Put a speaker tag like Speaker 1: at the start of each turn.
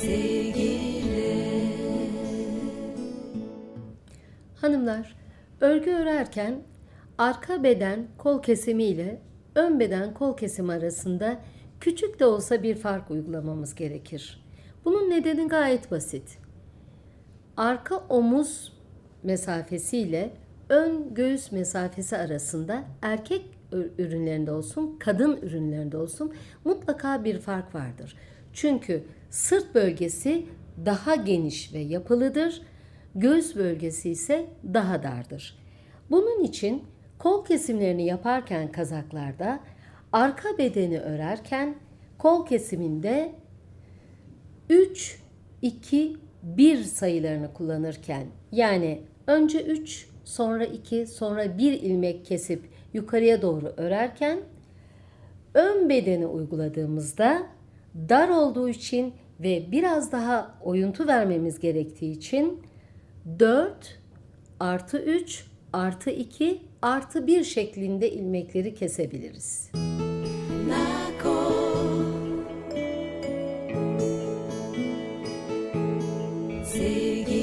Speaker 1: sevgiyle. Hanımlar, örgü örerken arka beden kol kesimi ile ön beden kol kesimi arasında küçük de olsa bir fark uygulamamız gerekir. Bunun nedeni gayet basit. Arka omuz mesafesi ile ön göğüs mesafesi arasında erkek ürünlerinde olsun, kadın ürünlerinde olsun mutlaka bir fark vardır. Çünkü sırt bölgesi daha geniş ve yapılıdır. Göğüs bölgesi ise daha dardır. Bunun için kol kesimlerini yaparken kazaklarda arka bedeni örerken kol kesiminde 3 2 1 sayılarını kullanırken yani önce 3 sonra 2 sonra 1 ilmek kesip yukarıya doğru örerken ön bedeni uyguladığımızda dar olduğu için ve biraz daha oyuntu vermemiz gerektiği için 4 artı 3 artı 2 artı 1 şeklinde ilmekleri kesebiliriz. sevgi